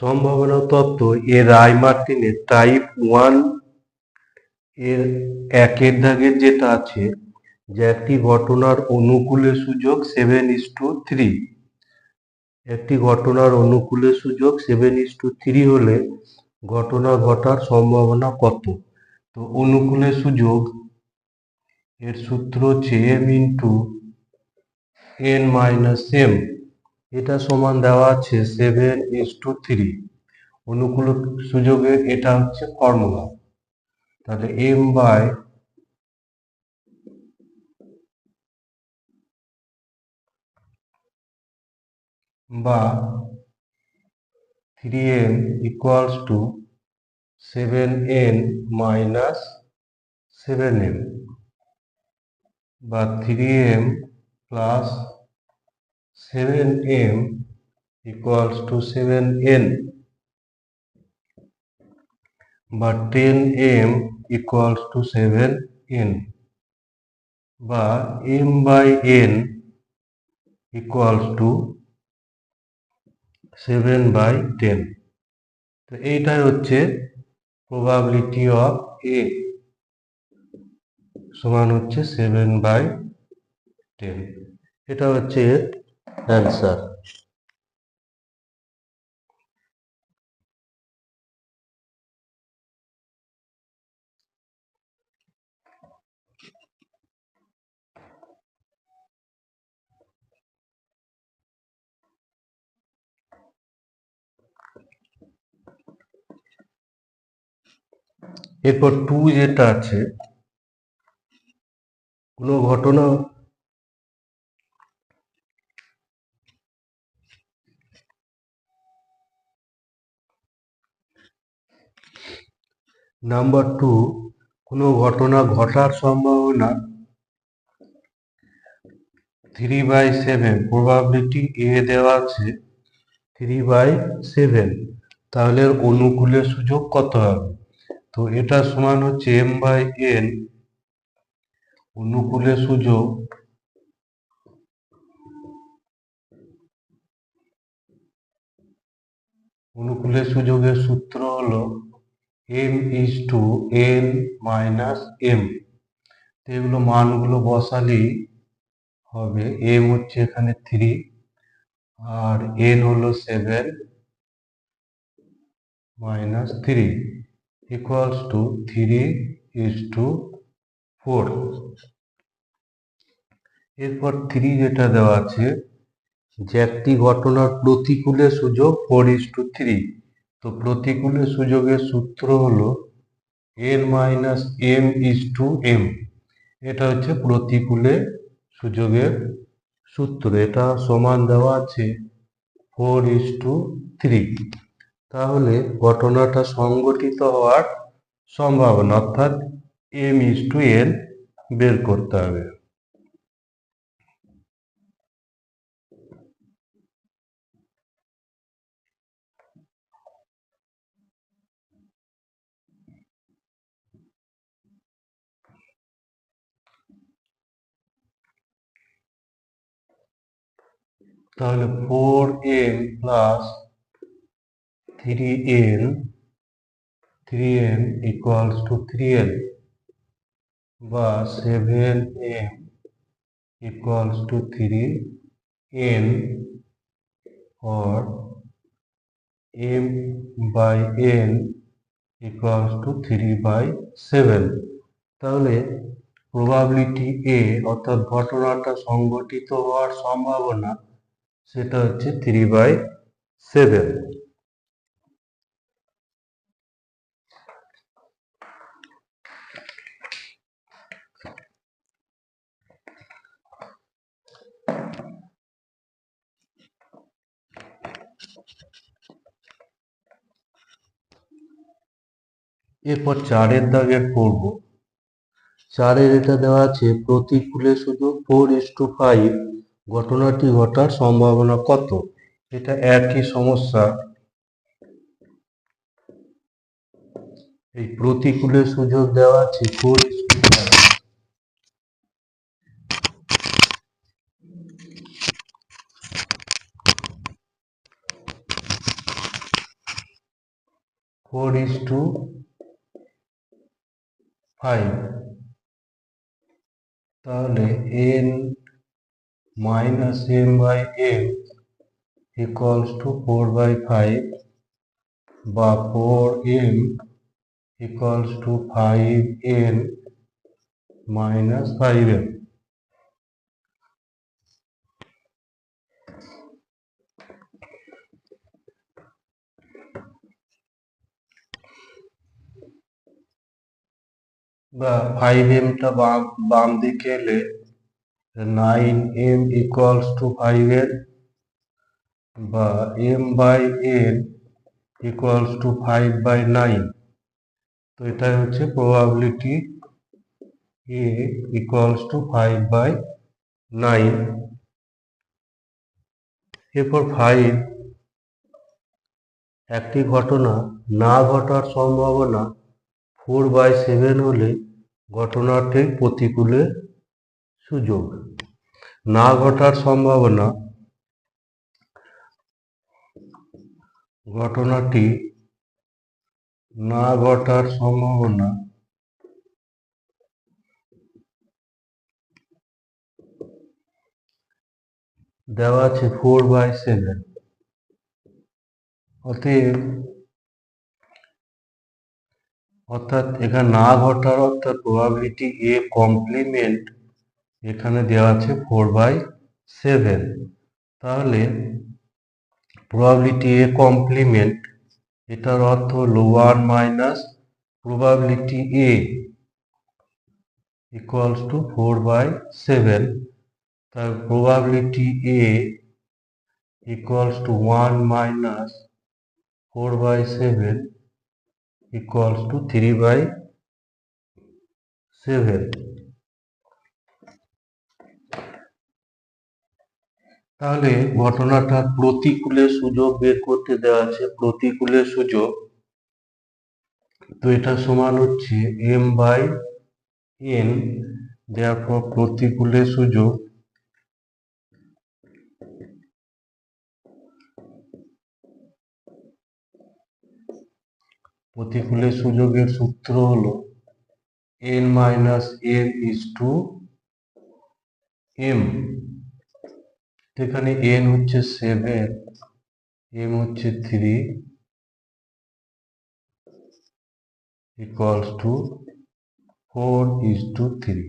সম্ভাবনা তত্ত্ব এর রায় মার্টিনের টাইপ ওয়ানের একের দাগের যেটা আছে, যে একটি ঘটনার অনুকূলে সুযোগ সেভেন ইস টু থ্রি। একটি ঘটনার অনুকূলে সুযোগ সেভেন ইস টু থ্রি হলে ঘটনা ঘটার সম্ভাবনা কত? তো অনুকূলে সুযোগ, এর সূত্র হচ্ছে M into N minus M এটা সমান দেওয়া আছে সেভেন ইস টু থ্রি অনুকূল সুযোগের এটা হচ্ছে ফর্মুলা তাহলে এম বাই বা three M equals to seven N minus seven M বা three M plus seven M equals to seven N বা ten M equals to seven N বা M by N equals to seven by ten তো এইটাই হচ্ছে probability of এ সমান হচ্ছে seven by ten এটা হচ্ছে অ্যান্সার এরপর টু যেটা আছে কোনো ঘটনা নাম্বার টু কোনো ঘটনা ঘটার সম্ভাবনা three by seven probability A দেওয়া আছে থ্রি বাই সেভেন তাহলে অনুকূলের সুযোগ কত হবে? তো এটা সমান হচ্ছে এম বাই এন অনুকূলের সুযোগ অনুকূলের সুযোগের সূত্র হলো M is to N minus M এগুলো মানগুলো বসালেই হবে। এম হচ্ছে এখানে থ্রি আর এন হলো seven minus three equals to three is to four এরপর থ্রি যেটা দেওয়া আছে, যে একটি ঘটনার প্রতিকূলের সুযোগ ফোর ইজ টু থ্রি তো প্রতিকূলে সুযোগের সূত্র হলো N minus M is to M এটা হচ্ছে প্রতিকূলে সুযোগের সূত্র, এটা সমান দেওয়া আছে ফোর ইজ টু থ্রি তাহলে ঘটনাটা সংগঠিত হওয়ার সম্ভাবনা, অর্থাৎ এম ইজ টু এন বের করতে হবে। তাহলে four M plus three N three M equals to three L বা seven M equals to three N m by n equals to 3 by 7 তাহলে প্রবাবিলিটি এ অর্থাৎ ঘটনাটা সংঘটিত হওয়ার সম্ভাবনা সেটা হচ্ছে থ্রি বাই সেভেন এরপর চারের দাগে পড়ব। চারের এটা দেওয়া আছে প্রতিকূলে শুধু ফোর ইস টু ফাইভ ঘটনাটি ঘটার সম্ভাবনা কত এটা একই সমস্যা এই প্রতিকূলে সুযোগ দেওয়া আছে five four is to five তাহলে N minus M by M equals to four by five বা four M equals to five N minus five M বা ফাইভ এমটা বাম বাম দিকে এলে nine M equals to five বা M by N equals to five by nine তো এটাই হচ্ছে probability A equals to five by nine এরপর ফাইভ একটি ঘটনা না ঘটার সম্ভাবনা ফোর বাই সেভেন হলে ঘটনাটির প্রতিকূলে সুযোগ। না ঘটার সম্ভাবনা। ঘটনাটি না ঘটার সম্ভাবনা। দেওয়া আছে ফোর বাই সেভেন অতএব অর্থাৎ এখানে না ঘটার অর্থাৎ প্রবাবিলিটি এ কমপ্লিমেন্ট এখানে দেওয়া আছে ফোর বাই সেভেন তাহলে প্রবাবিলিটি এ কমপ্লিমেন্ট এটার অর্থ হলো one minus probability A equals to four by seven তার probability A equals to one minus four by seven equals to three by seven তাহলে ঘটনাটা প্রতিকূলের সুযোগ বের করতে দেওয়া আছে প্রতিকূলের সুযোগ। তো এটা সমান হচ্ছে এম বাই এন দেওয়ার পর প্রতিকূলের সুযোগ। প্রতিকূলের সুযোগের সূত্র হলো N minus N is to M এখানে এন হচ্ছে সেভেন এম হচ্ছে three equals to four is to three